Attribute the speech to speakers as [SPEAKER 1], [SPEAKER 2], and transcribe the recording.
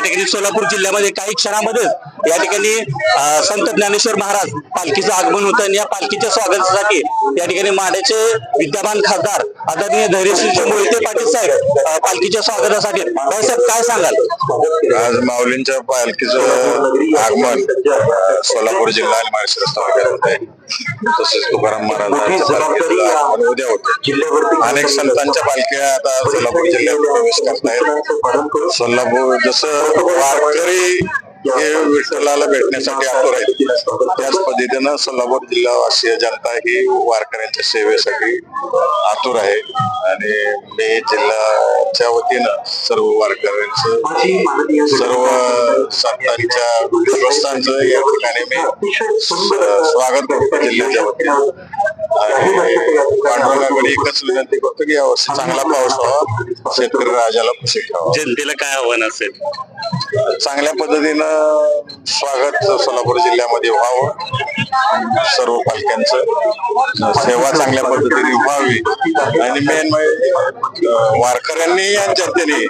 [SPEAKER 1] ठिकाणी सोलापूर जिल्ह्यामध्ये काही क्षणामध्ये या ठिकाणी संत ज्ञानेश्वर महाराज पालखीचं आगमन होतं आणि या पालखीच्या स्वागतासाठी या ठिकाणी माड्याचे विद्यमान खासदार आदरणीय धैर्यशील मोहिते पाटील साहेब पालखीच्या स्वागतासाठी. साहेब काय सांगाल?
[SPEAKER 2] आज माऊलींच्या पालखीचं आगमन सोलापूर जिल्हा आणि महाराष्ट्र तालुक्यात होत. आहे तसेच तुकाराम महाराजांच्या उद्या होतं अनेक संतांच्या पालख्या आता सोलापूर जिल्ह्यात प्रवेश करत आहेत सोलापूर जसं वारकरी हे विठ्ठलाला भेटण्यासाठी आतुर आहेत. त्याच पद्धतीनं सोलापूर जिल्हावासीय जनता ही वारकऱ्यांच्या सेवेसाठी आतुर आहे. आणि मी जिल्ह्याच्या वतीनं सर्व वारकऱ्यांचं सर्व संतांच्या विश्वस्तांचं या ठिकाणी मी स्वागत करतो जिल्ह्याच्या वतीनं. आणि एकच विनंती करतो की यावर्षी चांगला पाऊस व्हावा शेतकरी राजाला खुशी ठेवा
[SPEAKER 1] जनतेला काय आव्हान असेल?
[SPEAKER 2] चांगल्या पद्धतीनं स्वागत सोलापूर जिल्ह्यामध्ये व्हावं सर्व पालख्यांचं. सेवा चांगल्या पद्धतीने व्हावी. आणि मेन म्हणजे वारकऱ्यांनी आणि जनतेने